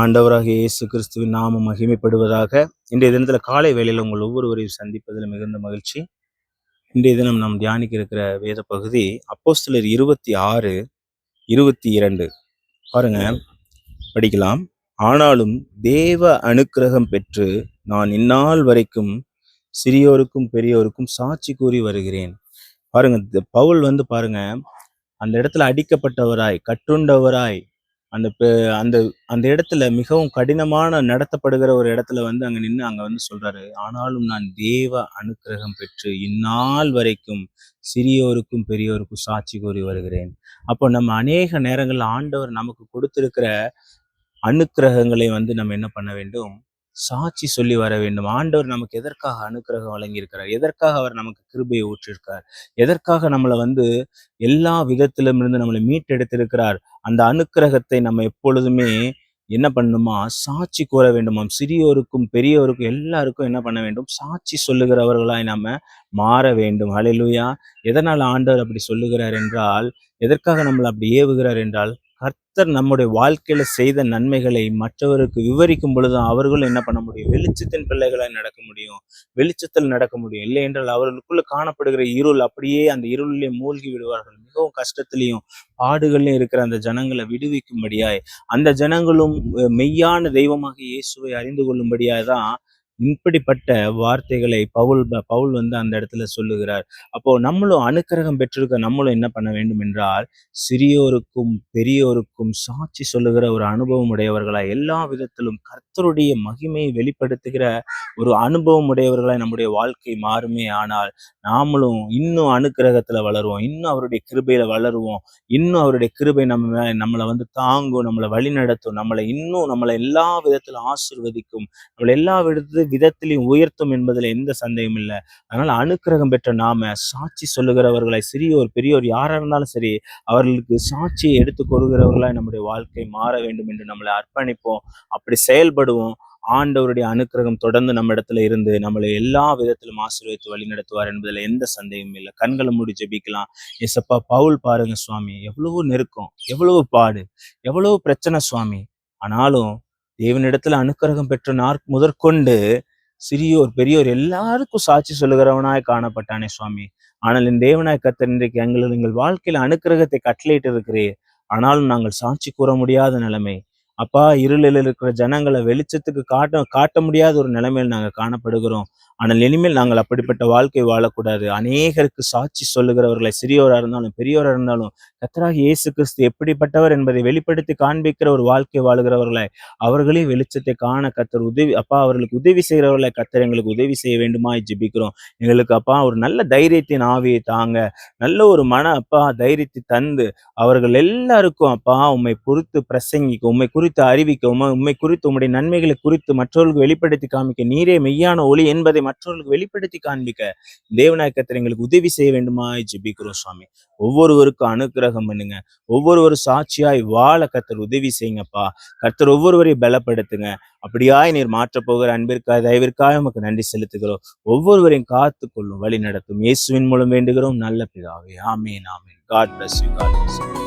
ஆண்டவராக இயேசு கிறிஸ்துவின் நாமம் மகிமைப்படுவதாக இன்றைய தினத்தில் காலை வேளையில் உங்கள் ஒவ்வொருவரையும் சந்திப்பதில் மிகுந்த மகிழ்ச்சி. இன்றைய தினம் நாம் தியானிக்க இருக்கிற வேத பகுதி அப்போஸ்தலர் இருபத்தி ஆறு இருபத்தி இரண்டு. பாருங்க படிக்கலாம். ஆனாலும் தேவ அனுக்கிரகம் பெற்று நான் இந்நாள் வரைக்கும் சிறியோருக்கும் பெரியோருக்கும் சாட்சி கூறி வருகிறேன். பாருங்க பவுல் வந்து பாருங்க அந்த இடத்துல அடிக்கப்பட்டவராய் கட்டுண்டவராய் அந்த பெ- அந்த அந்த இடத்துல மிகவும் கடினமான நடத்தப்படுகிற ஒரு இடத்துல வந்து அங்க நின்று அங்க வந்து சொல்றாரு ஆனாலும் நான் தேவ அனுக்கிரகம் பெற்று இந்நாள் வரைக்கும் சிறியோருக்கும் பெரியோருக்கும் சாட்சி கூறி வருகிறேன். அப்போ நம்ம அநேக நேரங்களில் ஆண்டவர் நமக்கு கொடுத்திருக்கிற அனுக்கிரகங்களை வந்து நம்ம என்ன பண்ண வேண்டும்? சாட்சி சொல்லி வர வேண்டும். ஆண்டவர் நமக்கு எதற்காக அனுக்கிரகம் வழங்கியிருக்கிறார்? எதற்காக அவர் நமக்கு கிருபையை ஊற்றிருக்கார்? எதற்காக நம்மளை வந்து எல்லா விதத்திலும் இருந்து நம்மளை மீட்டெடுத்திருக்கிறார்? அந்த அனுக்கிரகத்தை நம்ம எப்பொழுதுமே என்ன பண்ணணுமா சாட்சி கூற வேண்டுமாம் சிறியோருக்கும் பெரியோருக்கும் எல்லாருக்கும் என்ன பண்ண வேண்டும்? சாட்சி சொல்லுகிறவர்களாய் நாம மாற வேண்டும். ஹalleluya எதனால் ஆண்டவர் அப்படி சொல்லுகிறார் என்றால் எதற்காக நம்மளை அப்படி ஏவுகிறார் என்றால் கர்த்தர் நம்முடைய வாழ்க்கையில செய்த நன்மைகளை மற்றவருக்கு விவரிக்கும் பொழுது அவர்களும் என்ன பண்ண முடியும்? வெளிச்சத்தின் பிள்ளைகளாய் நடக்க முடியும். வெளிச்சத்தில் நடக்க முடியும். இல்லை என்றால் அவர்களுக்குள்ள காணப்படுகிற இருள் அப்படியே அந்த இருளிலே மூழ்கி விடுவார்கள். மிகவும் கஷ்டத்திலையும் பாடுகள்லையும் இருக்கிற அந்த ஜனங்களை விடுவிக்கும்படியாய் அந்த ஜனங்களும் மெய்யான தெய்வமாக இயேசுவை அறிந்து கொள்ளும்படியாய் தான் இப்படிப்பட்ட வார்த்தைகளை பவுல் பவுல் வந்து அந்த இடத்துல சொல்லுகிறார். அப்போ நம்மளும் அனுக்கிரகம் பெற்றிருக்க நம்மளும் என்ன பண்ண வேண்டும் என்றால் சிறியோருக்கும் பெரியோருக்கும் சாட்சி சொல்லுகிற ஒரு அனுபவம் உடையவர்களாய் எல்லா விதத்திலும் கர்த்தருடைய மகிமையை வெளிப்படுத்துகிற ஒரு அனுபவம் உடையவர்களாய் நம்முடைய வாழ்க்கை மாறுமே ஆனால் நாமளும் இன்னும் அனுக்கிரகத்துல வளருவோம் இன்னும் அவருடைய கிருபையில வளருவோம் இன்னும் அவருடைய கிருபை நம்ம மே- நம்மளை வந்து தாங்கும் நம்மளை வழி நடத்தும் நம்மளை இன்னும் நம்மளை எல்லா விதத்திலும் ஆசீர்வதிக்கும் நம்மளை எல்லா விதத்து விதத்திலையும் உயர்த்தும் என்பதில் எந்த சந்தேகம் இல்லை. அதனால் அனுக்கிரகம் பெற்ற நாம சாட்சி சொல்லுகிறவர்களை சிறியோர் பெரியோர் யாராக இருந்தாலும் சரி அவர்களுக்கு சாட்சியை எடுத்து கொடுக்கிறவர்களாய் நம்முடைய வாழ்க்கை மாற வேண்டும் என்று நம்மளை அர்ப்பணிப்போம். அப்படி செயல்படுவோம். ஆண்டவருடைய அனுக்கிரகம் தொடர்ந்து நம்ம இடத்துல இருந்து நம்மளை எல்லா விதத்திலும் ஆசீர்வதித்து வழி நடத்துவார் என்பதில் எந்த சந்தேகமும் இல்லை. கண்களை மூடி ஜெபிக்கலாம். எசப்பா பவுல் பாருங்க சுவாமி. எவ்வளவு நெருக்கம் எவ்வளவு பாடு எவ்வளவு பிரச்சனை சுவாமி. ஆனாலும் தேவனிடத்துல அனுக்கிரகம் பெற்ற நார் முதற்கொண்டு சிறியோர் பெரியோர் எல்லாருக்கும் சாட்சி சொல்லுகிறவனாய் காணப்பட்டானே சுவாமி. ஆனால் என் தேவனாய் கத்தர் இன்றைக்கு எங்கள் எங்கள் வாழ்க்கையில அனுக்கிரகத்தை கட்டளையிட்டு இருக்கிறீர் ஆனாலும் நாங்கள் சாட்சி கூற முடியாத நிலைமை. அப்பா இருளில் இருக்கிற ஜனங்களை வெளிச்சத்துக்கு காட்ட காட்ட முடியாத ஒரு நிலைமையில் நாங்கள் காணப்படுகிறோம். ஆனால் இனிமேல் நாங்கள் அப்படிப்பட்ட வாழ்க்கை வாழக்கூடாது. அநேகருக்கு சாட்சி சொல்லுகிறவர்களை சிறியோராக இருந்தாலும் பெரியோரா இருந்தாலும் கத்தராக இயேசு கிறிஸ்து எப்படிப்பட்டவர் என்பதை வெளிப்படுத்தி காண்பிக்கிற ஒரு வாழ்க்கை வாழுகிறவர்களை அவர்களே வெளிச்சத்தை காண கத்தர் உதவி அப்பா அவர்களுக்கு உதவி செய்கிறவர்களை கத்தர் எங்களுக்கு உதவி செய்ய வேண்டுமா ஜிபிக்கிறோம். எங்களுக்கு அப்பா ஒரு நல்ல தைரியத்தின் ஆவியை தாங்க நல்ல ஒரு மன அப்பா தைரியத்தை தந்து அவர்கள் எல்லாருக்கும் அப்பா உம்மை பொறுத்து பிரசங்கிக்க உம்மை குறித்து அறிவிக்க உம்மை குறித்து உம்முடைய நன்மைகளை குறித்து மற்றவர்களுக்கு வெளிப்படுத்தி காமிக்க நீரே மெய்யான ஒளி என்பதை மற்றவர்களுக்கு வெளிப்படுத்தி காண்பிக்க தேவநாயக்கத்தில் எங்களுக்கு உதவி செய்ய வேண்டுமா ஜிபிக்கிறோம் சுவாமி. ஒவ்வொருவருக்கும் அனுக்கிரகம் பண்ணுங்க. ஒவ்வொருவரும் சாட்சியாய் வாழ கத்தர் உதவி செய்யுங்கப்பா. கர்த்தர் ஒவ்வொருவரையும் பலப்படுத்துங்க. அப்படியாய் நீர் மாற்றப் போகிற அன்பிற்காக தயவிற்காக உமக்கு நன்றி செலுத்துகிறோம். ஒவ்வொருவரையும் காத்து கொள்ளும் வழி நடத்தும். இயேசுவின் மூலம் வேண்டுகிறோம். நல்ல பிதாவே. ஆமே ஆமீன். God bless you God bless you